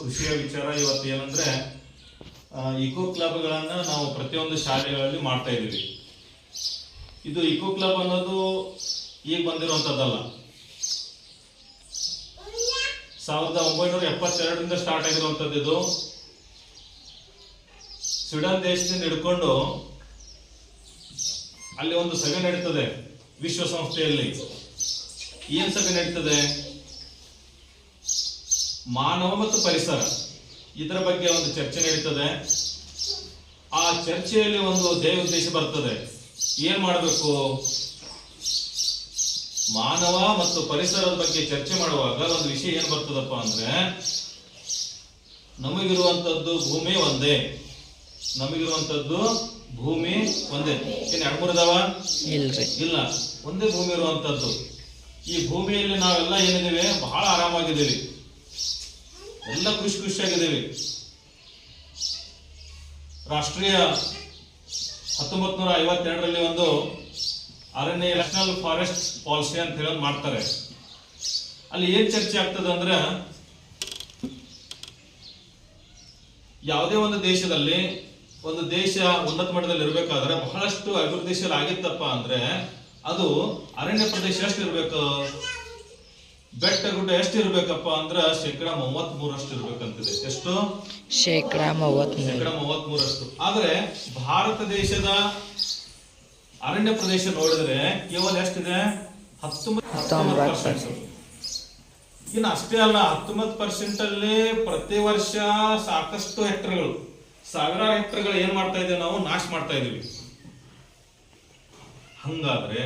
ಖುಷಿಯ ವಿಚಾರ ಇವತ್ತು ಏನಂದ್ರೆ ಇಕೋ ಕ್ಲಬ್ಗಳನ್ನ ನಾವು ಪ್ರತಿಯೊಂದು ಶಾಲೆಗಳಲ್ಲಿ ಮಾಡ್ತಾ ಇದ್ದೀವಿ. ಇದು ಇಕೋ ಕ್ಲಬ್ ಅನ್ನೋದು ಈಗ ಬಂದಿರುವಂತದ್ದಲ್ಲ ಸಾವಿರದ ಒಂಬೈನೂರ ಎಪ್ಪತ್ತೆರಡರಿಂದ ಸ್ಟಾರ್ಟ್ ಆಗಿರುವಂಥದ್ದು ಇದು. ಸ್ವೀಡನ್ ದೇಶದಿಂದ ಹಿಡ್ಕೊಂಡು ಅಲ್ಲಿ ಒಂದು ಸಭೆ ನಡೀತದೆ ವಿಶ್ವಸಂಸ್ಥೆಯಲ್ಲಿ. ಏನ್ ಸಭೆ ನಡೀತದೆ? ಮಾನವ ಮತ್ತು ಪರಿಸರ ಇದರ ಬಗ್ಗೆ ಒಂದು ಚರ್ಚೆ ನಡೀತದೆ. ಆ ಚರ್ಚೆಯಲ್ಲಿ ಒಂದು ದೇವ ಉದ್ದೇಶ ಬರ್ತದೆ. ಏನ್ ಮಾಡಬೇಕು? ಮಾನವ ಮತ್ತು ಪರಿಸರದ ಬಗ್ಗೆ ಚರ್ಚೆ ಮಾಡುವಾಗ ಒಂದು ವಿಷಯ ಏನ್ ಬರ್ತದಪ್ಪ ಅಂದ್ರೆ ನಮಗಿರುವಂತದ್ದು ಭೂಮಿ ಒಂದೇ. ನಮಗಿರುವಂತದ್ದು ಭೂಮಿ ಒಂದೇ. ಏನ್ ಎರಡು ಮೂರು ಅದಾವ ಇಲ್ಲ. ಒಂದೇ ಭೂಮಿ ಇರುವಂತದ್ದು. ಈ ಭೂಮಿಯಲ್ಲಿ ನಾವೆಲ್ಲ ಏನಿದ್ದೀವಿ? ಬಹಳ ಆರಾಮಾಗಿದ್ದೀವಿ. ಎಲ್ಲ ಖುಷಿ ಖುಷಿಯಾಗಿದ್ದೀವಿ ರಾಷ್ಟ್ರೀಯ ಹತ್ತೊಂಬತ್ತು ನೂರ ಐವತ್ತೆರಡರಲ್ಲಿ ಒಂದು ಅರಣ್ಯ ನ್ಯಾಷನಲ್ ಫಾರೆಸ್ಟ್ ಪಾಲಿಸಿ ಅಂತ ಹೇಳಿ ಮಾಡ್ತಾರೆ. ಅಲ್ಲಿ ಏನ್ ಚರ್ಚೆ ಆಗ್ತದೆ ಅಂದ್ರೆ, ಯಾವುದೇ ಒಂದು ದೇಶದಲ್ಲಿ, ಒಂದು ದೇಶ ಉನ್ನತ ಮಟ್ಟದಲ್ಲಿ ಇರಬೇಕಾದ್ರೆ ಬಹಳಷ್ಟು ಅಭಿವೃದ್ಧಿಶೀಲ ಆಗಿತ್ತಪ್ಪ ಅಂದ್ರೆ ಅದು ಅರಣ್ಯ ಪ್ರದೇಶ ಎಷ್ಟು ಇರ್ಬೇಕು ಬೆಟ್ಟ ಗುಡ್ಡ ಎಷ್ಟು ಇರ್ಬೇಕಪ್ಪ ಅಂದ್ರೆ ಶೇಕಡಾ ಮೂವತ್ ಮೂರಷ್ಟು ಇರ್ಬೇಕಂತಿದೆ. ಎಷ್ಟು? ಶೇಕಡ ಮೂವತ್ ಶೇಕಡ ಮೂವತ್ ಮೂರಷ್ಟು ಆದ್ರೆ ಭಾರತ ದೇಶದ ಅರಣ್ಯ ಪ್ರದೇಶ ನೋಡಿದ್ರೆ ಕೇವಲ ಎಷ್ಟಿದೆ? ಹತ್ತೊಂಬತ್ತು ಹತ್ತೊಂಬತ್ತು ಪರ್ಸೆಂಟ್ ಇನ್ನು ಅಷ್ಟೇ ಅಲ್ಲ ಹತ್ತೊಂಬತ್ತು ಪರ್ಸೆಂಟ್ ಅಲ್ಲಿ ಪ್ರತಿ ವರ್ಷ ಸಾಕಷ್ಟು ಹೆಕ್ಟರ್ಗಳು ಸಾವಿರಾರು ಹೆಕ್ಟರ್ಗಳು ಏನ್ ಮಾಡ್ತಾ ಇದ್ದೇವೆ ನಾವು? ನಾಶ ಮಾಡ್ತಾ ಇದೀವಿ ಹಂಗಾದ್ರೆ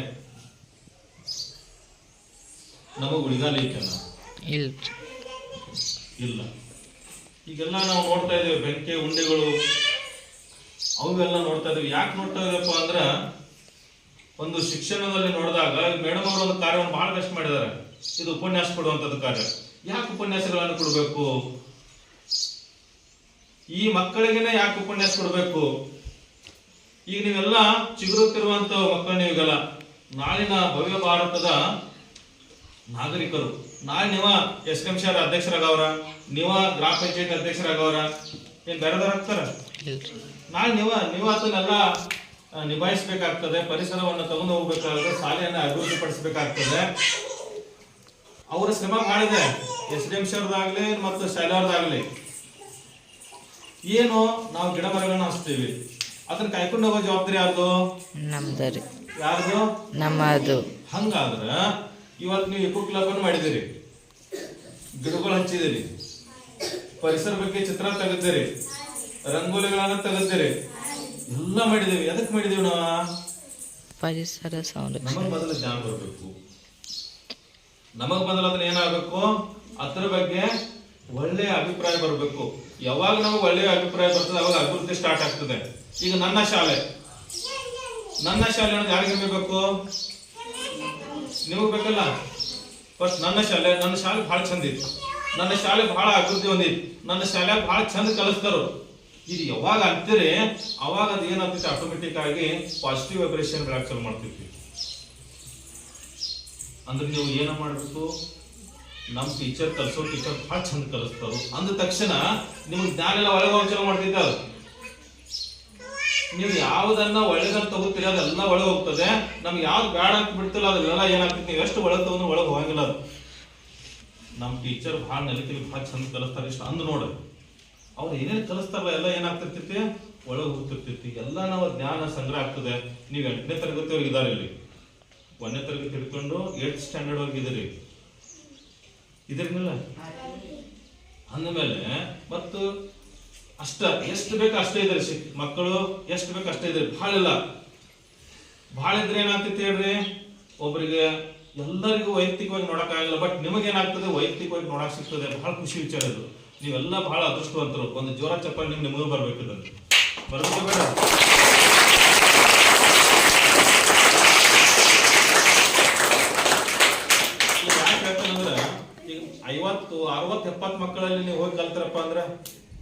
ನಮಗ್ ಉಳಿಗಾಲ ಇಲ್ರಿ ಇಲ್ಲ. ಈಗೆಲ್ಲ ನಾವು ನೋಡ್ತಾ ಇದ್ದೀವಿ ಬೆಂಕಿ ಉಂಡೆಗಳು ಅವೆಲ್ಲ ನೋಡ್ತಾ ಇದೀವಿ ಯಾಕೆ ನೋಡ್ತಾ ಇದೀವಪ್ಪ ಅಂದ್ರ ಒಂದು ಶಿಕ್ಷಣದಲ್ಲಿ ನೋಡಿದಾಗ ಮೇಡಮ್ ಅವರು ಒಂದು ಕಾರ್ಯವನ್ನು ಬಹಳ ಬೆಸ್ಟ್ ಮಾಡಿದ್ದಾರೆ. ಇದು ಉಪನ್ಯಾಸ ಕೊಡುವಂಥದ್ದು ಕಾರ್ಯ. ಯಾಕೆ ಉಪನ್ಯಾಸಗಳನ್ನು ಕೊಡಬೇಕು? ಈ ಮಕ್ಕಳಿಗೆನೆ ಯಾಕೆ ಉಪನ್ಯಾಸ ಕೊಡಬೇಕು? ಈಗ ನೀವೆಲ್ಲ ಚಿಗುರುತ್ತಿರುವಂತ ಮಕ್ಕಳು ನೀವೆಲ್ಲ ನಾಳಿನ ಭವ್ಯ ಭಾರತದ ನಾಗರಿಕರು. ನಾಳೆ ನೀವ ಎಸ್ ಎಂ ಸಿ ಅಧ್ಯಕ್ಷರಾಗವ್ರ ನೀವ ಗ್ರಾಮ ಪಂಚಾಯತ್ ಅಧ್ಯಕ್ಷರಾಗವ್ರ ಏನ್ ಬೇರೆದವ್ರು ಆಗ್ತಾರ? ನಾಳೆ ನೀವ ನೀವ ಅದನ್ನೆಲ್ಲ ನಿಭಾಯಿಸ್ಬೇಕಾಗ್ತದೆ ಪರಿಸರವನ್ನು ತಗೊಂಡು ಹೋಗ್ಬೇಕಾದ್ರೆ ಶಾಲೆಯನ್ನ ಅಭಿವೃದ್ಧಿ ಪಡಿಸಬೇಕಾಗ್ತದೆ ಅವರ ಶ್ರಮ ಮಾಡಿದೆ ಎಸ್ ಡಿ ಎಂ ಸಿ ಅವ್ರದ್ದಾಗ್ಲಿ ಮತ್ತು ಶಾಲೆಯವ್ರದ್ದಾಗ್ಲಿ ಏನು ನಾವು ಗಿಡ ಮರಗಳನ್ನ ಹಚ್ತೀವಿ. ಅದನ್ನ ಕಾಯ್ಕೊಂಡು ಹೋಗೋ ಜವಾಬ್ದಾರಿ ಯಾರ್ದು? ನಮ್ದು ಯಾರ್ದು? ನಮ್ಮದು. ಹಂಗಾದ್ರ ಇವತ್ತು ನೀವು ಎಕೋ ಕ್ಲಬ್ ಅನ್ನು ಮಾಡಿದಿರಿ ಗಿಡಗಳು ಹಚ್ಚಿದಿರಿ ಪರಿಸರ ಬಗ್ಗೆ ಚಿತ್ರ ತೆಗೆದಿರಿ ರಂಗೋಲಿಗಳನ್ನ ತೆಗೆದಿರಿ ಎಲ್ಲ ಮಾಡಿದೇವಿ ಎದಕ್ ಮಾಡಿದೀವಿ ನಾವು? ಪರಿಸರ ಸಂರಕ್ಷಣೆ ನಮಗ್ ಮೊದಲು ಜ್ಞಾನ ಬರಬೇಕು ನಮಗ್ ಮೊದಲು ಅದನ್ನ ಏನಾಗಬೇಕು? ಅದ್ರ ಬಗ್ಗೆ ಒಳ್ಳೆಯ ಅಭಿಪ್ರಾಯ ಬರಬೇಕು. ಯಾವಾಗ ನಮಗೆ ಒಳ್ಳೆಯ ಅಭಿಪ್ರಾಯ ಬರ್ತದೆ ಅವಾಗ ಅಭಿವೃದ್ಧಿ ಸ್ಟಾರ್ಟ್ ಆಗ್ತದೆ. ಈಗ ನನ್ನ ಶಾಲೆ. ನನ್ನ ಶಾಲೆ ಅನ್ನೋದು ಯಾರಿಗೆ ಬೇಕು ನಿಮಗ್ ಬೇಕಲ್ಲ ಫಸ್ಟ್ ನನ್ನ ಶಾಲೆ ನನ್ನ ಶಾಲೆ ಬಹಳ ಚಂದ ಇತ್ತು. ನನ್ನ ಶಾಲೆ ಬಹಳ ಅಭಿವೃದ್ಧಿ ಹೊಂದಿತ್ತು. ನನ್ನ ಶಾಲೆ ಬಹಳ ಚಂದ ಕಲಿಸ್ತಾರ? ಇದು ಯಾವಾಗ ಅಂತೀರಿ ಅವಾಗ ಅದು ಏನಾಗ್ತೈತಿ ಆಟೋಮೆಟಿಕ್ ಆಗಿ ಪಾಸಿಟಿವ್ ವೈಬ್ರೇಷನ್ ಬೆಳಕ್ ಚಾಲು ಮಾಡ್ತೈತಿ ಅಂದ್ರೆ ನೀವು ಏನ ಮಾಡಬೇಕು? ನಮ್ಮ ಟೀಚರ್ ಕಲಿಸೋ ಟೀಚರ್ ಬಹಳ ಚಂದ ಕಲಿಸ್ತಾರ? ಅಂದ ತಕ್ಷಣ ನಿಮ್ಗೆ ಜ್ಞಾನ ಎಲ್ಲ ಒಳಗೆ ಚಾಲು ಮಾಡ್ತೈತೆ ಅದು ನೀವು ಯಾವ್ದನ್ನ ಒಳ್ಳೇದನ್ನ ತಗೋತೀರಿ, ಅದೆಲ್ಲ ಒಳಗೆ ಹೋಗ್ತದೆ. ನಮ್ಗೆ ಯಾವ್ದು ಬೇಡ ಅಂತ ಬಿಡ್ತಿಲ್ಲ ಅದೆಲ್ಲ ಏನಾಗ್ತೈತಿ ನೀವು ಎಷ್ಟು ಒಳಗೆ ತಗೊಂಡು ಒಳಗೆ ಹೋಗಂಗಿಲ್ಲ ಅದು. ನಮ್ಮ ಟೀಚರ್ ಭಾಳ ನಲಿತೀವಿ, ಭಾಳ ಚಂದ ಕಲಿಸ್ತಾರೆ ಇಷ್ಟ. ಅಂದ್ ನೋಡ್ರಿ ಅವ್ರು ಏನೇನು ಕಲಿಸ್ತಾರಲ್ಲ, ಎಲ್ಲ ಏನಾಗ್ತಿರ್ತೈತಿ? ಒಳಗೆ ಹೋಗ್ತಿರ್ತೈತಿ. ಎಲ್ಲ ನಾವು ಜ್ಞಾನ ಸಂಗ್ರಹ ಆಗ್ತದೆ. ನೀವು ಎಂಟನೇ ತರಗತಿಯವ್ರಿಗೆ ಇದಾರೆ ಇಲ್ಲಿ. ಒಂದನೇ ತರಗತಿ ಹಿಡ್ಕೊಂಡು ಏಟ್ ಸ್ಟ್ಯಾಂಡರ್ಡ್ ವರ್ಗ ಇದ್ರ. ಮೇಲೆ ಅಂದಮೇಲೆ, ಮತ್ತು ಅಷ್ಟ, ಎಷ್ಟು ಬೇಕು ಅಷ್ಟೇ ಇದ್ರೆ ಸಿಕ್ ಮಕ್ಕಳು, ಎಷ್ಟು ಬೇಕು ಅಷ್ಟೇ ಇದ್ರೆ. ಭಾಳ ಇಲ್ಲ ಭಾಳ ಇದ್ರೆ ಏನಾಗ್ತೈತಿ ಹೇಳ್ರಿ? ಒಬ್ಬರಿಗೆ ಎಲ್ಲರಿಗೂ ವೈಯಕ್ತಿಕವಾಗಿ ನೋಡಕ್ ಆಗಲ್ಲ ಬಟ್ ನಿಮಗೆ ಏನಾಗ್ತದೆ? ವೈಯಕ್ತಿಕವಾಗಿ ನೋಡಕ್ ಸಿಗ್ತದೆ. ಬಹಳ ಖುಷಿ ವಿಚಾರ ಇದು. ನೀವೆಲ್ಲ ಬಹಳ ಅದೃಷ್ಟವಂತರು. ಒಂದು ಜೋರ ಚಪ್ಪಾಳೆ ನಿಮ್ಗೆ ನಿಮಗೂ ಬರ್ಬೇಕು ಇದನ್ನು ಬರ್ಬೇಕು ಬೇಡ? ಯಾಕೆ ಹೇಳ್ತಾನಂದ್ರೆ, ಈಗ ಐವತ್ತು, ಅರವತ್ತು, ಎಪ್ಪತ್ತು ಮಕ್ಕಳಲ್ಲಿ ನೀವು ಹೋಗಿ ಕಲ್ತಾರಪ್ಪ ಅಂದ್ರೆ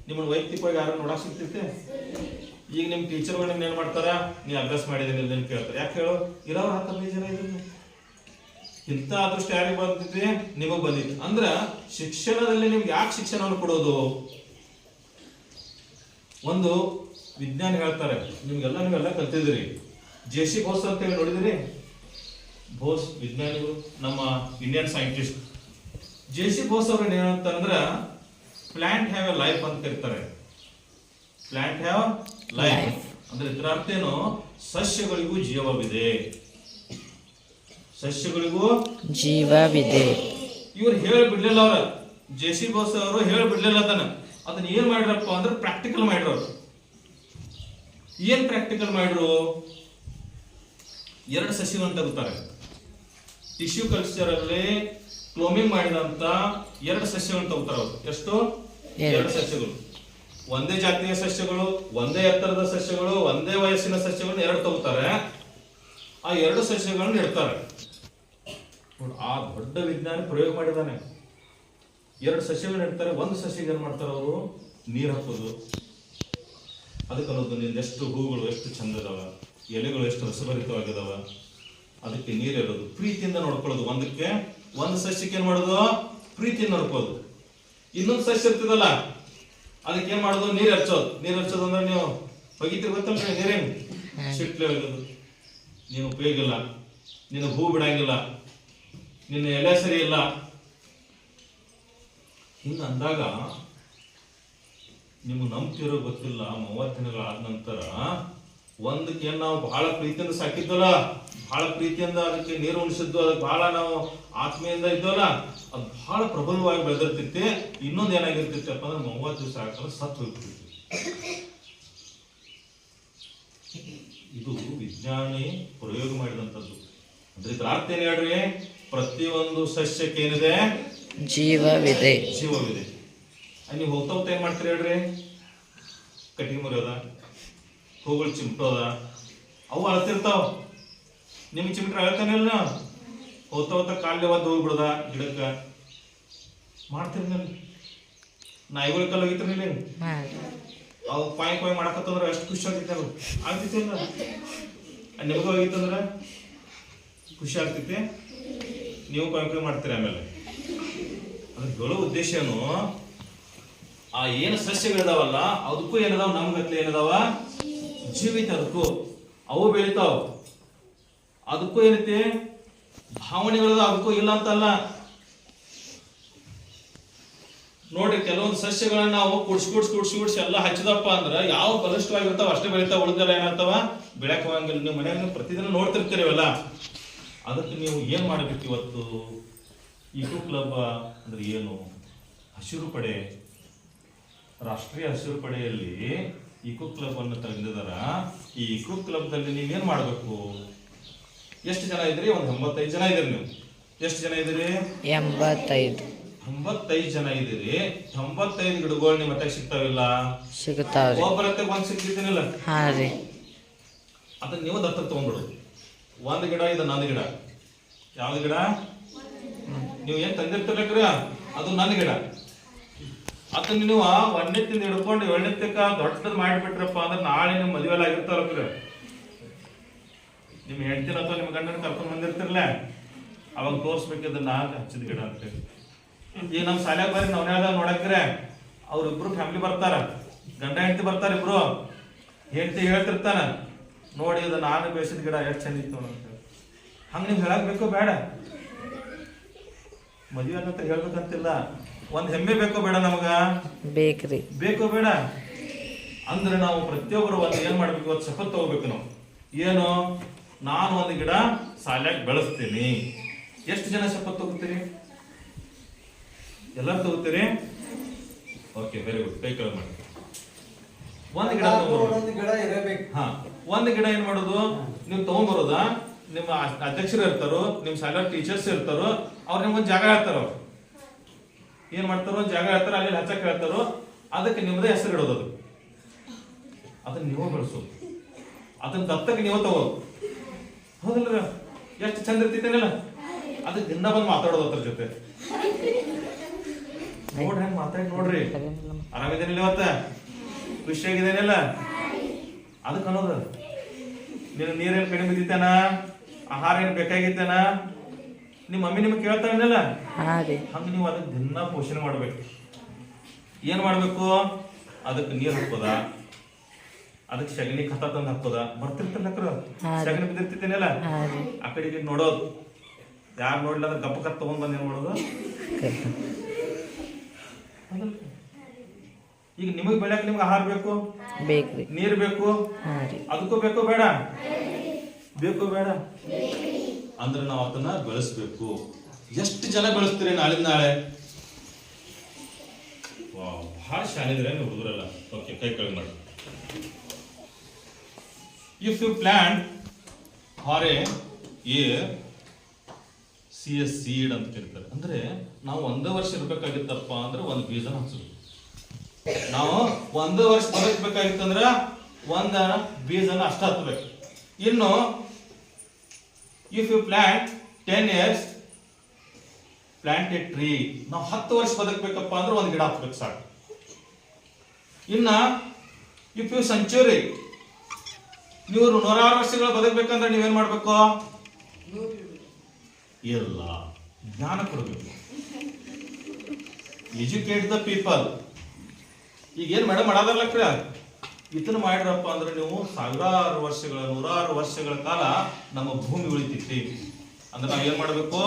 ನಿಮ್ಮನ್ನ ವೈಯಕ್ತಿಕವಾಗಿ ಯಾರು ನೋಡಕ್ ಸಿಗ್ತೈತೆ ಈಗ ನಿಮ್ ಟೀಚರ್ಗಳು ನಿಮ್ಗೆ ಏನ್ ಮಾಡ್ತಾರ? ನೀ ಅಭ್ಯಾಸ ಮಾಡಿದೀನಿ ಅಂತ ಕೇಳ್ತಾರೆ. ಯಾಕೆ ಹೇಳು? ಇರೋರು ಹತ್ತು ಹದಿನೈದು ಜನ ಇದ್ರು ಇಂಥ ಅದೃಷ್ಟ ಯಾರಿಗೆ ಬಂದಿದ್ರೆ ನಿಮಗ್ ಬಂದಿತ್ತು. ಅಂದ್ರ ಶಿಕ್ಷಣದಲ್ಲಿ ನಿಮ್ಗೆ ಯಾಕೆ ಶಿಕ್ಷಣವನ್ನು ಕೊಡೋದು? ಒಂದು ವಿಜ್ಞಾನಿ ಹೇಳ್ತಾರೆ, ನಿಮ್ಗೆಲ್ಲ ನೀವೆಲ್ಲ ಕಲ್ತಿದ್ರಿ ಜೆ ಸಿ ಬೋಸ್ ಅಂತ ಹೇಳಿ ನೋಡಿದಿರಿ ಬೋಸ್ ವಿಜ್ಞಾನಿಗಳು, ನಮ್ಮ Indian scientist J C Bose ಅವ್ರ ಏನಂತಂದ್ರ ಪ್ಲಾಂಟ್ ಹ್ಯಾವ್ ಎ ಲೈಫ್ ಅಂತ ಇರ್ತಾರೆ. ಪ್ಲಾಂಟ್ ಹ್ಯಾವ್ ಲೈಫ್ ಅಂದ್ರೆ ಇದರ ಅರ್ಥ ಏನು? ಸಸ್ಯಗಳಿಗೂ ಜೀವವಿದೆ. ಸಸ್ಯಗಳಿಗೂ ಜೀವವಿದೆ. ಇವ್ರು ಹೇಳಿ ಬಿಡ್ಲಿಲ್ಲ ಅವ್ರ. ಜೆ ಸಿ ಬೋಸ್ ಅವರು ಹೇಳಿ ಬಿಡ್ಲಿಲ್ಲ ಅದನ್ನ. ಅದನ್ನ ಏನ್ ಮಾಡಿರಪ್ಪ ಅಂದ್ರೆ ಪ್ರಾಕ್ಟಿಕಲ್ ಮಾಡ್ರು ಏನ್ ಪ್ರಾಕ್ಟಿಕಲ್ ಮಾಡ್ರು ಎರಡು ಸಸ್ಯಗಳನ್ನ ತಗೋತಾರೆ ಟಿಶ್ಯೂ ಕಲ್ಚರ್ ಅಲ್ಲಿ ಕ್ಲೋಮಿಂಗ್ ಮಾಡಿದಂತ ಎರಡು ಸಸ್ಯಗಳನ್ನು ತಗೋತಾರೆ ಅವರು. ಎಷ್ಟು? ಎರಡು. ಸಸ್ಯಗಳು. ಒಂದೇ ಜಾತಿಯ ಸಸ್ಯಗಳು ಒಂದೇ ಎತ್ತರದ ಸಸ್ಯಗಳು ಒಂದೇ ವಯಸ್ಸಿನ ಸಸ್ಯಗಳನ್ನ ಎರಡು ತಗೋತಾರೆ. ಆ ಎರಡು ಸಸ್ಯಗಳನ್ನ ಇಡ್ತಾರೆ ಆ ದೊಡ್ಡ ವಿಜ್ಞಾನಿ ಪ್ರಯೋಗ ಮಾಡಿದಾನೆ. ಎರಡು ಸಸ್ಯಗಳನ್ನ ಇಡ್ತಾರೆ ಒಂದು ಸಸ್ಯಗೆ ಏನ್ ಮಾಡ್ತಾರೆ ಅವರು? ನೀರ್ ಹಾಕೋದು. ಅದಕ್ಕೆ ಅನ್ನೋದು ನಿಂದ ಎಷ್ಟು ಹೂಗಳು ಎಷ್ಟು ಚಂದ ಅದಾವ ಎಲೆಗಳು ಎಷ್ಟು ರಸಭರಿತವಾಗಿದಾವ ಅದಕ್ಕೆ ನೀರಿರೋದು ಪ್ರೀತಿಯಿಂದ ನೋಡ್ಕೊಳ್ಳೋದು. ಒಂದಕ್ಕೆ ಒಂದು ಸಸ್ಯಕ್ಕೆ ಏನ್ ಮಾಡೋದು? ಪ್ರೀತಿಯಿಂದ ನೋಡ್ಕೊಳ್ಳೋದು. ಇನ್ನೊಂದು ಸಸ್ಯ ಇರ್ತದಲ್ಲ ಅದಕ್ಕೆ ಏನ್ ಮಾಡೋದು? ನೀರ್ ಹಚ್ಚೋದು ನೀರ್ ಹಚ್ಚೋದು ಅಂದ್ರೆ ನೀವು ಹೋಗಿತೀರಿ ಗೊತ್ತಲ್ಲ ನೀರೇನು ಸಿಟ್ಲೆ ಹೋಗೋದು ನೀನು ಉಪಯೋಗ ಇಲ್ಲ. ನೀನು ಹೂ ಬಿಡಂಗಿಲ್ಲ. ನಿನ್ನ ಎಲೆ ಸರಿ ಇಲ್ಲ. ಹಿಂಗ ಅಂದಾಗ ನಿಮ್ಗೆ ನಂಬ್ತಿರೋ ಗೊತ್ತಿಲ್ಲ ಮೂವತ್ತು ದಿನಗಳಾದ ನಂತರ ಒಂದಕ್ಕೆ ಏನ್ ನಾವು ಬಹಳ ಪ್ರೀತಿಯಿಂದ ಸಾಕಿದ್ವಲ್ಲ? ಬಹಳ ಪ್ರೀತಿಯಿಂದ ಅದಕ್ಕೆ ನೀರು ಉಣಿಸಿದ್ದು ಅದಕ್ಕೆ ಬಹಳ ನಾವು ಆತ್ಮೀಯಿಂದ ಇದ್ದವಲ್ಲ ಅದು ಬಹಳ ಪ್ರಬಲವಾಗಿ ಬೆಳೆದಿರ್ತೈತಿ. ಇನ್ನೊಂದು ಏನಾಗಿರ್ತಿತ್ತಪ್ಪ ಅಂದ್ರೆ ಮೂವತ್ತು ದಿವಸ ಆಗ್ತಾರೆ ಸತ್ತು ಹೋಗ್ತಿತ್ತು ಇದು ವಿಜ್ಞಾನಿ ಪ್ರಯೋಗ ಮಾಡಿದಂಥದ್ದು. ಅಂದ್ರೆ ಅರ್ಥ ಏನ್ ಹೇಳ್ರಿ? ಪ್ರತಿಯೊಂದು ಸಸ್ಯಕ್ಕೆ ಏನಿದೆ? ಜೀವವಿದೆ. ಜೀವವಿದೆ. ಅಲ್ಲಿ ನೀವು ಹೋಗ್ತಾ ಹೋಗ್ತಾ ಏನ್ ಮಾಡ್ತೀರಿ ಹೇಳ್ರಿ? ಕಟ್ಟಿಗೆ ಮುರಿಯೋದ? ಹೂಗಳು ಚಿಮ್ಟೋದ ಅವು ಅಳತಿರ್ತಾವ. ನಿಮ್ಗೆ ಚಿಮ್ಟ್ರೆ ಅಳ್ತಾನಿಲ್ಲ ಹೋಗ್ತಾ ಹೋಗ್ತಾ ಕಾಲಿಗೆ ಒದ್ದು ಹೋಗ್ಬಿಡದ ಗಿಡಕ್ಕ. ಮಾಡ್ತೀರಿ ನೀವು ನಾಯಿಗಳ ಕಲ್ ಹೋಗಿತ್ರಿ ಮಾಡಿ ಅವು ಪಾಯ್ ಪಾಯ್ ಮಾಡಕತ್ತಂದ್ರೆ ಅಷ್ಟು ಖುಷಿ ಆಗ್ತೈತೆ ಅವು ಆಗ್ತೈತಿ ಇಲ್ಲ? ನಿಮಗೂ ಹೋಗಿತ್ತಂದ್ರ ಖುಷಿ ಆಗ್ತೈತಿ. ನೀವು ಪಾಯ್ ಪಾಯ್ ಮಾಡ್ತೀರಿ ಆಮೇಲೆ. ಅದಕ್ಕೆ ಹೇಳೋ ಉದ್ದೇಶ ಏನು? ಆ ಏನು ಸಸ್ಯಗಳಿದಾವಲ್ಲ, ಅದಕ್ಕೂ ಏನದಾವ? ನಮ್ಗತ್ಲೆ ಏನದಾವ? ಜೀವಿತ ಅದಕ್ಕೂ ಅವು ಬೆಳಿತಾವ. ಅದಕ್ಕೂ ಏನೈತಿ? ಭಾವನೆಗಳು ಅದಕ್ಕೂ ಇಲ್ಲ ಅಂತಲ್ಲ. ನೋಡ್ರಿ, ಕೆಲವೊಂದು ಸಸ್ಯಗಳನ್ನ ನಾವು ಕುಡ್ಸ್ ಕುಡ್ಸ್ ಕುಡ್ಸ್ ಕುಡ್ಸ್ ಎಲ್ಲ ಹಚ್ಚಿದಪ್ಪ ಅಂದ್ರೆ ಯಾವ ಬಲಿಷ್ಠವಾಗಿರ್ತಾವ ಅಷ್ಟೇ ಬೆಳಿತಾವ ಉಳಿದೆಲ್ಲ ಏನಾಗ್ತಾವ? ಬೆಳಕ ನೀವು ಮನ್ಯಾಗ ಪ್ರತಿದಿನ ನೋಡ್ತಿರ್ತೀರಿ ಇವೆಲ್ಲ. ಅದಕ್ಕೆ ನೀವು ಏನ್ ಮಾಡ್ಬೇಕು ಇವತ್ತು? ಇಕೋ ಕ್ಲಬ್ ಅಂದ್ರೆ ಏನು? ಹಸಿರು ಪಡೆ. ರಾಷ್ಟ್ರೀಯ ಹಸಿರು ಪಡೆಯಲ್ಲಿ ಇಕೋ ಕ್ಲಬ್ ಅನ್ನು ತೆಗೆದಿದಾರ ಈ ಇಕೋ ಕ್ಲಬ್ ದಲ್ಲಿ ನೀವೇನ್ ಮಾಡಬೇಕು? ಎಷ್ಟು ಜನ ಇದ್ರಿ ಒಂದ್ ಎಂಬತ್ತೈದು ಜನ ಇದ್ರಿ ನೀವು. ಎಷ್ಟು ಜನ ಇದ್ರಿ ಎಂಬತ್ತೈದು. ಎಂಬತ್ತೈದು ಜನ ಇದ್ದೀರಿ. ಎಂಬತ್ತೈದು ಗಿಡಗಳು ನಿಮ್ಮ ಮತ್ತೆ ಸಿಗ್ತಾವಿಲ್ಲ? ಸಿಗುತ್ತಾವ್ರಿ ಒಬ್ಬರತ್ತೆ ಒಂದ್ ಸಿಗ್ತಿದ್ದೀನಿಲ್ಲ? ಹಾ ರೀ. ಅದನ್ನ ನೀವು ದತ್ತ ತಗೊಂಡ್ಬಿಡು. ಒಂದ್ ಗಿಡ ಇದು ನನ್ನ ಗಿಡ. ಯಾವ್ದು ಗಿಡ? ನೀವು ಏನ್ ತಂದಿರ್ತಿರ್ಬೇಕ್ರಿ ಅದು ನನ್ನ ಗಿಡ. ಅದನ್ನ ನೀವು ಒಂದನೆತ್ತಿಂದ ಹಿಡ್ಕೊಂಡು ಏಳನೆತ್ತಕ್ಕ ದೊಡ್ಡದ್ ಮಾಡಿಬಿಟ್ರಪ್ಪ ಅಂದ್ರೆ ನಾಳೆ ನಿಮ್ ಮದುವೆ ಆಗಿರ್ತಾರ ನಿಮ್ ಹೆಂಡತಿನ ಅಥವಾ ನಿಮ್ ಗಂಡನ ಕರ್ಕೊಂಡ್ ಬಂದಿರ್ತಿರ್ಲ? ಅವಾಗ ತೋರ್ಸ್ಬೇಕಿದ್ರೆ ನಾಲ್ಕು ಹಚ್ಚಿದ ಗಿಡ ಅಂತ ಹೇಳಿ. ಈಗ ನಮ್ ಶಾಲ್ಯಾಗ ಬರ್ರಿ ನವನಾದ ನೋಡಕ್ರೆ ಅವ್ರಿಬ್ರು ಫ್ಯಾಮಿಲಿ ಬರ್ತಾರ. ಗಂಡ ಹೆಂಡತಿ ಬರ್ತಾರ ಇಬ್ರು. ಹೆಂಡತಿ ಹೇಳ್ತಿರ್ತಾನ ನೋಡಿ ಇದು ನಾನು ಬೇಸಿದ ಗಿಡ ಎಷ್ಟು ಚಂದ ಇತ್ತು ಅಂತ ಹೇಳಿ. ಹಂಗ ನೀವು ಹೇಳಕ್ ಬೇಕೋ, ಬೇಡ. ಮದುವೆ ಅಂತ ಹೇಳ್ಬೇಕಂತಿಲ್ಲ. ಒಂದ್ ಹೆಮ್ಮೆ ಬೇಕೋ ಬೇಡ ನಮಗ? ಬೇಕ್ರಿ. ಬೇಕೋ ಬೇಡ? ಅಂದ್ರೆ ನಾವು ಪ್ರತಿಯೊಬ್ಬರು ಒಂದು ಏನ್ ಮಾಡ್ಬೇಕು? ಇವತ್ತು ಶಪಥ ತಗೋಬೇಕು ನಾವು. ಏನು? ನಾನು ಒಂದು ಗಿಡ ಸಾಲ್ಯಾಗ ಬೆಳೆಸ್ತೀನಿ. ಎಷ್ಟು ಜನ ಶಪಥ ತಗೋತೀರಿ? ಎಲ್ಲರೂ ತಗೋತೀರಿ? ಓಕೆ ವೆರಿ ಗುಡ್ ಕೈ ಕೆಳಗೆ ಮಾಡಿ. ಒಂದು ಗಿಡ ತಗೊಂಡ್ಬರೋದು ಒಂದು ಗಿಡ ಇರಬೇಕು. ಹಾ ಒಂದು ಗಿಡ ಏನ್ ಮಾಡೋದು? ನೀವು ತಗೊಂಡ್ಬರೋದ ನಿಮ್ಮ ಅಧ್ಯಕ್ಷರು ಇರ್ತಾರೋ ನಿಮ್ ಶಾಲಾ ಟೀಚರ್ಸ್ ಇರ್ತಾರೋ, ಅವ್ರು ನಿಮ್ಗೊಂದು ಜಾಗ ಹೇಳ್ತಾರ ಅವ್ರು. ಏನ್ ಮಾಡ್ತಾರೋ ಜಾಗ ಹೇಳ್ತಾರ ಅಲ್ಲಿ ಹಚ್ಚಕ್ ಹೇಳ್ತಾರೋ, ಅದಕ್ಕೆ ನಿಮ್ಮದೇ ಹೆಸರು ಇಡೋದು ಅದು. ಅದನ್ನ ನೀವು ಬೆಳೆಸೋದು. ಅದನ್ನ ದತ್ತಕ್ಕೆ ನೀವು ತಗೋದು. ಹೌದಲ್ರ? ಎಷ್ಟು ಚಂದ ಇರ್ತಿತ್ತೇನಲ್ಲ? ಅದಕ್ಕೆ ದಿನ ಬಂದು ಮಾತಾಡೋದು ಅದ್ರ ಜೊತೆ. ನೋಡ್ರಿ ಹೆಂಗ್ ಮಾತಾಡಿ ನೋಡ್ರಿ. ಆರಾಮಿದ್ದೇನಿಲ್ಲ ಇವತ್ತ? ಖುಷಿಯಾಗಿದ್ದೇನಿಲ್ಲ ಅದಕ್ಕೆ ಅನ್ನೋದು. ನೀನು ನೀರೇನು ಕಡಿಮೆ ಬಿದ್ದಿತ್ತೇನ? ಆಹಾರ ಏನ್ ಬೇಕಾಗಿತ್ತೇನ? ನಿಮ್ಮ ಮಮ್ಮಿ ನಿಮ್ಗೆ ಕೇಳ್ತಾ ಇರಲಿಲ್ಲ ಹಾಂ ರೀ. ಹಂಗೆ ನೀವು ಅದಕ್ಕೆ ದಿನ ಪೋಷಣೆ ಮಾಡ್ಬೇಕು. ಏನ್ ಮಾಡ್ಬೇಕು? ಅದಕ್ಕೆ ನೀರು ಹಾಕೋದ ಅದಕ್ಕೆ ಸಗಣಿ ಖತ ತಂದು ಹಾಕೋದ ಬರ್ತಿರ್ತಲ್ಲ. ಸಗಣಿ ರೀ. ಆ ಕಡೆ ಈ ನೋಡೋದು. ಯಾರು ನೋಡ್ಲಿಲ್ಲ ಅಂದ್ರೆ ಗಪ್ಪ ಕತ್ ತಗೊಂಡ್ ಬಂದು ಏನ್ ಮಾಡೋದು? ಈಗ ನಿಮಗೆ ಬೆಳ್ಯಾಕ ನಿಮ್ಗೆ ಆಹಾರ ಬೇಕು? ಬೇಕ್ರಿ. ನೀರು ಬೇಕು? ಅದಕ್ಕೂ ಬೇಕು ಬೇಡ? ಬೇಕು ಬೇಡ? ಅಂದ್ರೆ ನಾವು ಅದನ್ನ ಬೆಳೆಸ್ಬೇಕು. ಎಷ್ಟು ಜನ ಬೆಳೆಸ್ತೀರಿ ನಾಳೆ ನಾಳೆ? ಬಹಳ ಶಾನಿದ್ರೆ ಹುಡುಗರಲ್ಲ. ಓಕೆ ಕೈ ಕೆಳಗೆ ಮಾಡಿ if you plant for a C S seed ಅಂತ ಕರೀತಾರೆ. ಅಂದ್ರೆ ನಾವು ಒಂದೇ ವರ್ಷ ಇರ್ಬೇಕಾಗಿತ್ತಪ್ಪ ಅಂದ್ರೆ ಒಂದು ಬೀಜನ ಹಚ್ಚಬೇಕು ನಾವು ಒಂದು ವರ್ಷ ಬದುಕಬೇಕಾಗಿತ್ತಂದ್ರ ಒಂದ ಬೀಜನ ಅಷ್ಟ ಹತ್ಬೇಕು. ಇನ್ನು if you plant ten years plant a tree ನಾವು ಹತ್ತು ವರ್ಷ ಬದುಕಬೇಕಪ್ಪ ಅಂದ್ರೆ ಒಂದು ಗಿಡ ಹತ್ಬೇಕು ಸಾಕು. ಇನ್ನ ಇಫ್ ಯು ಸೆಂಚುರಿ ನೀವು ನೂರಾರು ವರ್ಷಗಳು ಬದುಕಬೇಕಂದ್ರೆ ನೀವೇನ್ ಮಾಡ್ಬೇಕು? ಎಲ್ಲ ಜ್ಞಾನ ಕೊಡಬೇಕು. ಎಜುಕೇಟ್ ದ ಪೀಪಲ್ ಈಗ ಏನ್ ಮೇಡಮ್ ಮಾಡೋದಲ್ಲ ಕ್ರಿಯ ಇದನ್ನ ಮಾಡಿರಪ್ಪ ಅಂದ್ರೆ ನೀವು ಸಾವಿರಾರು ವರ್ಷಗಳ ನೂರಾರು ವರ್ಷಗಳ ಕಾಲ ನಮ್ಮ ಭೂಮಿ ಉಳಿತೈತಿ ಅಂದ್ರೆ ನಾವು ಏನ್ ಮಾಡ್ಬೇಕು?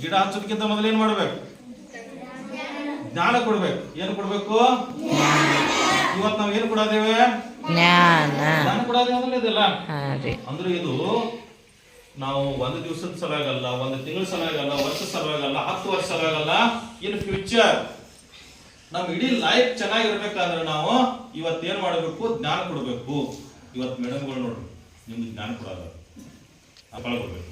ಗಿಡ ಹಚ್ಚೋದಕ್ಕಿಂತ ಮೊದಲು ಏನ್ ಮಾಡ್ಬೇಕು? ಜ್ಞಾನ ಕೊಡ್ಬೇಕು. ಏನ್ ಕೊಡ್ಬೇಕು? ಇವತ್ ನಾವ್ ಏನ್ ಕೊಡೋದೇವೆ? ಜ್ಞಾನ. ಇದೆಲ್ಲ. ಅಂದ್ರೆ ಇದು ನಾವು ಒಂದು ದಿವಸದ ಸಲುವಾಗಲ್ಲ ಒಂದು ತಿಂಗಳ ಸಲುವಾಗಲ್ಲ ವರ್ಷ ಸಲುವಾಗಲ್ಲ ಹತ್ತು ವರ್ಷ ಸಲುವಾಗಲ್ಲ ಇನ್ ಫ್ಯೂಚರ್ ನಮ್ ಇಡೀ ಲೈಫ್ ಚೆನ್ನಾಗಿರ್ಬೇಕಾದ್ರೆ ನಾವು ಇವತ್ತೇನ್ ಮಾಡಬೇಕು? ಜ್ಞಾನ ಕೊಡಬೇಕು. ಇವತ್ ಮೇಡಮ್ಗಳು ನೋಡ್ರಿ ನಿಮ್ಗೆ ಜ್ಞಾನ ಕೊಡೋದು. ಅಪಾಳ ಕೊಡ್ಬೇಕು.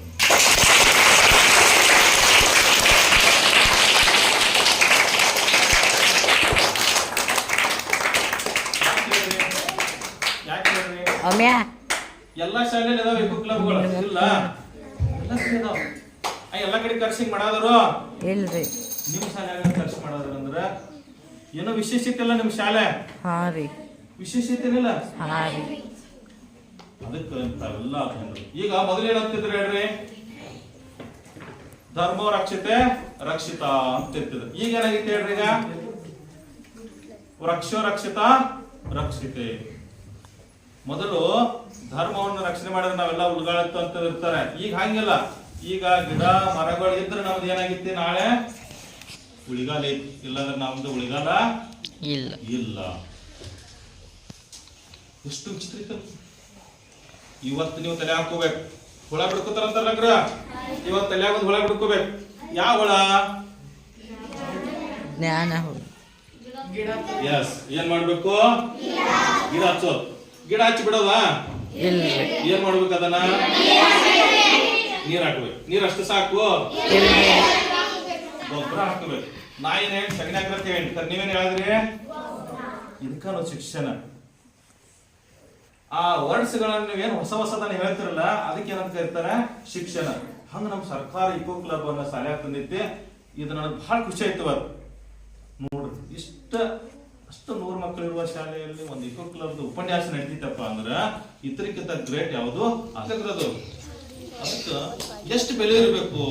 ಎಲ್ಲಾ ಶಾಲೆಯಲ್ಲಿ ಇದಾವ ಕ್ಲಬ್ಗಳು. ಇಲ್ಲ. ಎಲ್ಲ ಕಡೆ ಇದಾವ ಆ, ಎಲ್ಲ ಕಡೆ ಕರ್ಸಿಂಗ್ ಮಾಡಾದರು ಇಲ್ರಿ. ನಿಮ್ ಶಾಲೆಯಾಗ ಖರ್ಚು ಮಾಡಾದ್ರ ಅಂದ್ರ ಏನೋ ವಿಶೇಷತೆ ಇಲ್ಲ ನಿಮ್ ಶಾಲೆ? ಹಾಂ ರೀ. ವಿಶೇಷತೆ ಇಲ್ಲ ಹಾಂ ರೀ. ಅದಕ್ಕೆ. ಈಗ ಮೊದಲು ಏನಂತಿದ್ರು ಹೇಳ್ರಿ? ಧರ್ಮ ರಕ್ಷತೆ ರಕ್ಷಿತ ಅಂತ ಇರ್ತಿದ್ರು ಈಗ ಏನಾಗಿತ್ತು ಹೇಳ್ರಿ ಈಗ? ರಕ್ಷೋ ರಕ್ಷಿತ ರಕ್ಷಿತೆ. ಮೊದಲು ಧರ್ಮವನ್ನು ರಕ್ಷಣೆ ಮಾಡಿದ್ರೆ ನಾವೆಲ್ಲ ಉಳ್ಗಾಳತ್ತು ಅಂತ ಇರ್ತಾರೆ. ಈಗ ಹಂಗಿಲ್ಲ. ಈಗ ಗಿಡ ಮರಗಳು ಇದ್ರೆ ನಮ್ದು ಏನಾಗಿತ್ತು ನಾಳೆ? ಉಳಿಗಾಲ ಐತಿ? ಇಲ್ಲಾಂದ್ರೆ ನಮ್ದು ಉಳಿಗಾಲ ಇಲ್ಲ. ಇಲ್ಲ. ಎಷ್ಟು ವಿಚಿತ್ರ ಇವತ್ತು ನೀವು ತಲೆ ಹಾಕೋಬೇಕು ಹುಳ ಬಿಡ್ಕೋತಾರಂತಾರ ನಗ್ರ? ಇವತ್ತು ತಲೆ ಒಂದು ಹುಳ ಬಿಡ್ಕೋಬೇಕು. ಯಾವ ಹುಳ? ಜ್ಞಾನ ಎಸ್ ಏನ್ ಮಾಡ್ಬೇಕು? ಗಿಡ ಹಚ್ಚೋದು ಗಿಡ ಹಚ್ಚಿ ಬಿಡೋದಾ? ಏನ್ ಮಾಡ್ಬೇಕು ಅದನ್ನ? ನೀರ್ ಹಾಕ್ಬೇಕು. ನೀರ್ ಅಷ್ಟು ಸಾಕು? ಗೊಬ್ಬರ ಹಾಕಬೇಕು ನಾ ಏನ್ ಸಗಣಿ ಸರ್, ನೀವೇನು ಹೇಳಿದ್ರಿ? ಇದಕ್ಕೂ ಶಿಕ್ಷಣ. ಆ ವರ್ಡ್ಸ್ ಗಳನ್ನ ನೀವೇನ್ ಹೊಸ ಹೊಸದನ್ನ ಹೇಳ್ತಿರಲ್ಲ, ಅದಕ್ಕೆ ಏನಂತ ಕರೀತಾರೆ? ಶಿಕ್ಷಣ. ಹಂಗ ನಮ್ಮ ಸರ್ಕಾರ ಇಕೋ ಕ್ಲಬ್ ಅನ್ನ ಶಾಲೆ ತಂದಿತ್ತೆ ಇದು ನನಗೆ ಬಹಳ ಖುಷಿ ಆಯ್ತು ಅದು ನೋಡ್ರಿ, ಇಷ್ಟ ಅಷ್ಟು ನೂರು ಮಕ್ಕಳು ಇರುವ ಶಾಲೆಯಲ್ಲಿ ಒಂದು ಇಕೋ ಕ್ಲಬ್ ಉಪನ್ಯಾಸ ನಡೀತಿತ್ತಪ್ಪ ಅಂದ್ರ ಇತರಕ್ಕಿಂತ ಗ್ರೇಟ್ ಯಾವುದು? ಅದಕ್ಕೆ ಎಷ್ಟು ಬೆಲೆ ಇರಬೇಕು?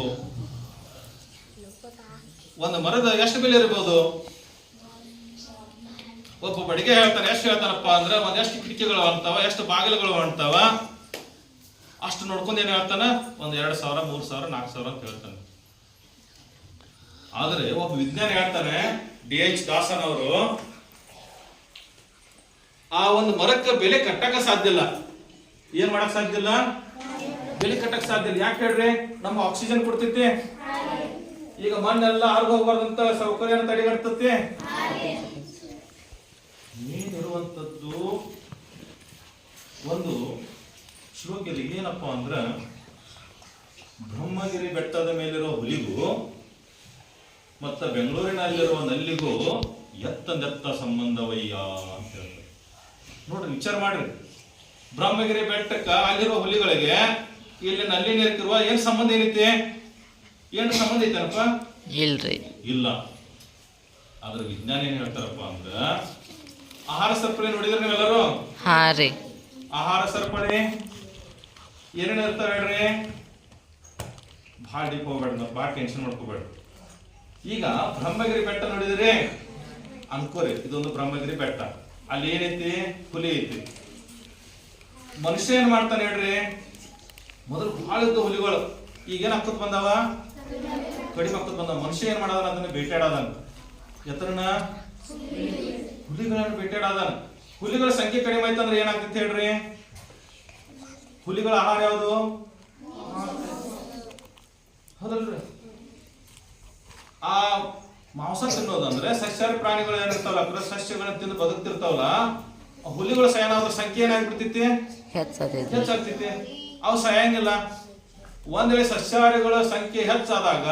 ಒಂದು ಮರದ ಎಷ್ಟು ಬೆಲೆ ಇರಬಹುದು ಒಬ್ಬ ಬಡಿಗೆ ಹೇಳ್ತಾನೆ, ಎಷ್ಟು ಹೇಳ್ತಾನಪ್ಪ ಅಂದ್ರೆ, ಒಂದ್ ಎಷ್ಟು ಕಿಟಕಿಗಳು ಅಂತಾವ, ಎಷ್ಟು ಬಾಗಿಲುಗಳು ಅಂತಾವ? ಅಷ್ಟು ನೋಡ್ಕೊಂಡು ಏನ್ ಹೇಳ್ತಾನ? ಒಂದ್ ಎರಡ್ ಸಾವಿರ, ಮೂರ್ ಸಾವಿರ, ನಾಲ್ಕು ಸಾವಿರ ಅಂತ ಹೇಳ್ತಾನೆ. ಆದ್ರೆ ಒಬ್ಬ ವಿಜ್ಞಾನಿ ಹೇಳ್ತಾನೆ, ಡಿ ಎಚ್ ದಾಸನ್ ಅವರು, ಆ ಒಂದು ಮರಕ್ಕೆ ಬೆಲೆ ಕಟ್ಟಕ ಸಾಧ್ಯ ಇಲ್ಲ. ಏನ್ ಮಾಡಕ್ ಸಾಧ್ಯ ಇಲ್ಲ? ಬೆಲೆ ಕಟ್ಟಕ್ ಸಾಧ್ಯ ಇಲ್ಲ. ಯಾಕೆ ಹೇಳ್ರಿ? ನಮ್ಮ ಆಕ್ಸಿಜನ್ ಕೊಡ್ತೈತಿ. ಈಗ ಮಣ್ಣೆಲ್ಲ ಹೋಗ್ಬಾರ್ದಂತ ಸೌಕರ್ಯನ ತಡೆಗಟ್ಟುತ್ತೆ ಮೇಲಿರುವಂತದ್ದು ಒಂದು ಶ್ಲೋಕದಲ್ಲಿ ಏನಪ್ಪ ಅಂದ್ರ, ಬ್ರಹ್ಮಗಿರಿ ಬೆಟ್ಟದ ಮೇಲಿರೋ ಹುಲಿಗೂ ಮತ್ತ ಬೆಂಗಳೂರಿನಲ್ಲಿರುವ ನಲ್ಲಿಗೂ ಎತ್ತಂದೆತ್ತ ಸಂಬಂಧವಯ್ಯ ಅಂತ ಹೇಳ್ತಾರೆ. ನೋಡ್ರಿ, ವಿಚಾರ ಮಾಡ್ರಿ. ಬ್ರಹ್ಮಗಿರಿ ಬೆಟ್ಟಕ್ಕ ಅಲ್ಲಿರುವ ಹುಲಿಗಳಿಗೆ ಇಲ್ಲಿ ನಲ್ಲಿ ನೀರ್ತಿರುವ ಏನ್ ಸಂಬಂಧ ಏನೈತಿ? ಏನ್ ಸಂಬಂಧ ಐತೇನಪ್ಪ? ಇಲ್ರಿ. ಇಲ್ಲ. ಆದ್ರೆ ವಿಜ್ಞಾನ ಏನ್ ಹೇಳ್ತಾರಪ್ಪ ಅಂದ್ರ ಆಹಾರ ಸರಪಳಿ ನೋಡಿದ್ರೆ ನೀವೆಲ್ಲರೂ? ಹಾರಿ ರೀ. ಆಹಾರ ಸರಪಳಿ? ಏನೇನು ಇರ್ತಾವ ಹೇಳ್ರಿ? ಭಾಳ ಡೀಪ್ ಹೋಗ್ಬೇಡ ನಾವು ಭಾಳ ಟೆನ್ಷನ್ ಮಾಡ್ಕೋಬೇಡ ಈಗ ಬ್ರಹ್ಮಗಿರಿ ಬೆಟ್ಟ ನೋಡಿದ್ರೆ? ಅನ್ಕೋರಿ ಇದೊಂದು ಬ್ರಹ್ಮಗಿರಿ ಬೆಟ್ಟ. ಅಲ್ಲಿ ಏನೈತಿ? ಹುಲಿ ಐತಿ. ಮನುಷ್ಯ ಏನ್ ಮಾಡ್ತಾನೆ ಹೇಳ್ರಿ? ಮೊದಲು ಭಾಳ ಇದ್ದು ಹುಲಿಗಳು. ಈಗ ಏನ್ ಬಂದವ ಬಂದಾವ? ಕಡಿಮೆ ಆಗ್ತದೆ ಬಂದ ಮನುಷ್ಯ ಏನ್ ಮಾಡದಾನ ಅದನ್ನ ಬೇಟಾಡದಾನ ಎತ್ತರನ ಹುಲಿಗಳನ್ನ ಬೇಟಾಡದಾನ ಹುಲಿಗಳ ಸಂಖ್ಯೆ ಕಡಿಮೆ ಆಯ್ತಂದ್ರೆ ಏನಾಗ್ತಿತ್ತು ಹೇಳ್ರಿ? ಹುಲಿಗಳ ಆಹಾರ ಯಾವುದು? ಹೌದಲ್ರಿ. ಆ ಮಾಂಸ ತಿನ್ನೋದಂದ್ರೆ ಸಸ್ಯಾಹಾರಿ ಪ್ರಾಣಿಗಳು ಏನಿರ್ತಾವಲ್ಲ ಅಂದ್ರೆ ಸಸ್ಯಗಳನ್ನ ತಿಂದು ಬದುಕ್ತಿರ್ತಾವಲ್ಲ ಹುಲಿಗಳ ಏನಾದ್ರ ಸಂಖ್ಯೆ ಏನಾಗ್ಬಿಡ್ತೈತಿ? ಹೆಚ್ಚಾಗ್ತಿತ್ತಿ ಹೆಚ್ಚಾಗ್ತೈತಿ. ಅವು ಸಾಯಂಗಿಲ್ಲ ಒಂದ್ ವೇಳೆ ಸಸ್ಯಾಹಾರಿಗಳ ಸಂಖ್ಯೆ ಹೆಚ್ಚಾದಾಗ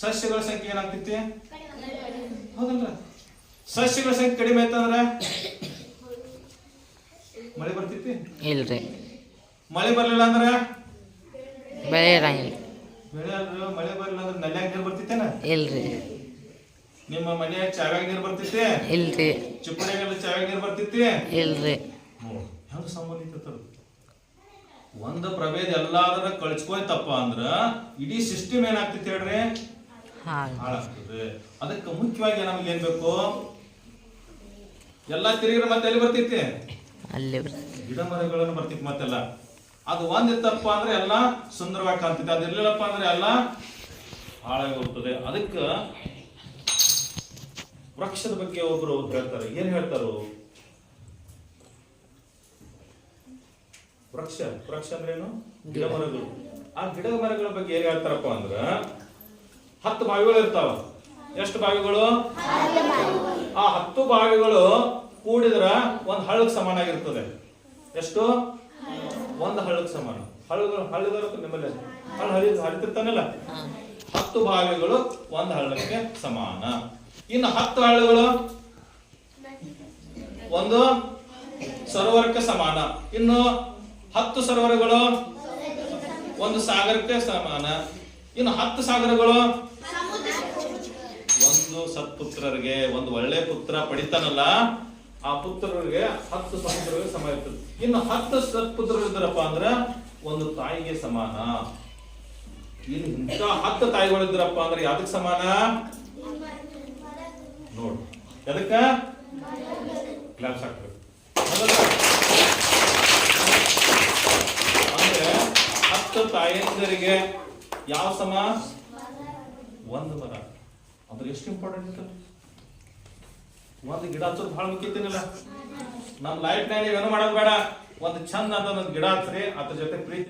ಸಸ್ಯಗಳ ಸಂಖ್ಯೆ ಏನಾಗ್ತೈತಿ? ಹೌದಲ್ರ. ಸಸ್ಯಗಳ ಸಂಖ್ಯೆ ಕಡಿಮೆ ಆಯ್ತಂದ್ರ? ಮಳೆ ಬರ್ತೈತಿ ಇಲ್ರಿ. ಮಳೆ ಬರ್ಲಿಲ್ಲ ಅಂದ್ರ? ಬೆಳೆ ಇರಂಗಿಲ್ಲ ಬೆಳೆ ಅಲ್ರಿ, ಮಳೆ ಬರ್ಲಿಲ್ಲ ಅಂದ್ರೆ ನಲ್ಯಾಗ ನೀರು ಬರ್ತೈತೇನ ಇಲ್ರಿ. ನಿಮ್ಮ ಮನೆಯಾಗ ಚಾವ್ಯಾಗ ನೀರು ಬರ್ತೈತಿ ಇಲ್ರಿ. ಚಿಪ್ಪಣಿಗೆಲ್ಲ ಚಾವ್ಯಾಗ ನೀರು ಬರ್ತೈತಿ ಇಲ್ರಿ. ಹೆಂಗ ಸಂಬಂಧಿತ ಒಂದ್ ಪ್ರಭೇದ ಎಲ್ಲಾದ್ರ ಕಳ್ಸ್ಕೊಯ್ತಪ್ಪ ಅಂದ್ರ ಇಡೀ ಸಿಸ್ಟಮ್ ಏನಾಗ್ತೈತಿ ಹೇಳ್ರಿ? ಹಾಳಾಗ್ತದೆ. ಅದಕ್ಕೆ ಮುಖ್ಯವಾಗಿ ನಮ್ಗೆ ಏನ್ ಬೇಕು? ಎಲ್ಲಾ ತಿರುಗಿರ ಮತ್ತೆ ಎಲ್ಲಿ ಬರ್ತೈತಿ? ಅಲ್ಲಿ ಗಿಡ ಮರಗಳನ್ನು ಬರ್ತೈತಿ ಮತ್ತೆಲ್ಲ. ಅದು ಒಂದ್ ಇತ್ತಪ್ಪ ಅಂದ್ರೆ ಎಲ್ಲ ಸುಂದರವಾಗಿ ಕಾಣ್ತೈತಿ. ಅದು ಇರ್ಲಿಲ್ಲಪ್ಪ ಅಂದ್ರೆ ಎಲ್ಲ ಹಾಳಾಗಿ ಹೋಗ್ತದೆ ಅದಕ್ಕ ವೃಕ್ಷದ ಬಗ್ಗೆ ಒಬ್ರು ಹೇಳ್ತಾರೆ. ಏನ್ ಹೇಳ್ತಾರು? ವೃಕ್ಷ ವೃಕ್ಷ ಅಂದ್ರೇನು? ಗಿಡ ಮರಗಳು. ಆ ಗಿಡ ಮರಗಳ ಬಗ್ಗೆ ಏನ್ ಹೇಳ್ತಾರಪ್ಪ ಅಂದ್ರ ಹತ್ತು ಬಾವಿಗಳು ಇರ್ತಾವ. ಎಷ್ಟು ಬಾವಿಗಳು? ಆ ಹತ್ತು ಬಾವಿಗಳು ಕೂಡಿದ್ರ ಒಂದ್ ಹಳ್ಳಕ್ ಸಮಾನ ಆಗಿರ್ತದೆ. ಎಷ್ಟು? ಒಂದ್ ಹಳ್ಳಕ್ ಸಮಾನ. ಹಳ್ಳಗಳು ಹಳ್ಳಗಳು ನಿಮ್ಮಲ್ಲಿ. ಹಳ್ಳ ಹರಿ ಹರಿತಿರ್ತಾನಲ್ಲ? ಹತ್ತು ಬಾವಿಗಳು ಒಂದ್ ಹಳ್ಳಕ್ಕೆ ಸಮಾನ. ಇನ್ನು ಹತ್ತು ಹಳ್ಳಗಳು? ಒಂದು ಸರೋವರಕ್ಕೆ ಸಮಾನ. ಇನ್ನು ಹತ್ತು ಸರೋವರಗಳು, ಒಂದು ಸಾಗರಕ್ಕೆ ಸಮಾನ. ಇನ್ನು ಹತ್ತು ಸಾಗರಗಳು? ಒಂದು ಸತ್ಪುತ್ರರಿಗೆ, ಒಂದು ಒಳ್ಳೆ ಪುತ್ರ ಪಡಿತಾನಲ್ಲ, ಆ ಪುತ್ರರಿಗೆ ಹತ್ತು ಸಮುದ್ರಗಳಿಗೆ ಸಮ ಇರ್ತದೆ. ಇನ್ನು ಹತ್ತು ಸತ್ಪುತ್ರರು ಇದ್ದಾರಪ್ಪ ಅಂದ್ರೆ ಒಂದು ತಾಯಿಗೆ ಸಮಾನ. ಇನ್ನು ಇಂಥ ಹತ್ತು ತಾಯಿಗಳು ಇದ್ರಪ್ಪ ಅಂದ್ರೆ ಯಾವ್ದಕ್ ಸಮಾನ? ನೋಡು. ಎದಕ್ಕ ಕ್ಲಾಸ್ ಹಾಕ್ಬೇಕು ಹೌದಲ್ಲ? ಅಂದ್ರೆ ಹತ್ತು ತಾಯಂದಿರಿಗೆ ಯಾವ ಸಮ? ಒಂದು ಮರ ಅಂದ್ರೆ ಎಷ್ಟು ಇಂಪಾರ್ಟೆಂಟ್ ಇತ್ತು ಒಂದು ಗಿಡ ಹಚ್ಚೋದು ಬಹಳ ಮುಖ್ಯತೇನಿಲ್ಲ ನಮ್ಮ ಲೈಫ್ನಲ್ಲಿ ಏನೋ ಮಾಡೋದು ಬೇಡ. ಒಂದು ಚಂದ ಅಂತ ಒಂದು ಗಿಡ ಹಚ್ಚ್ರಿ ಅದ್ರ ಜೊತೆ ಪ್ರೀತಿ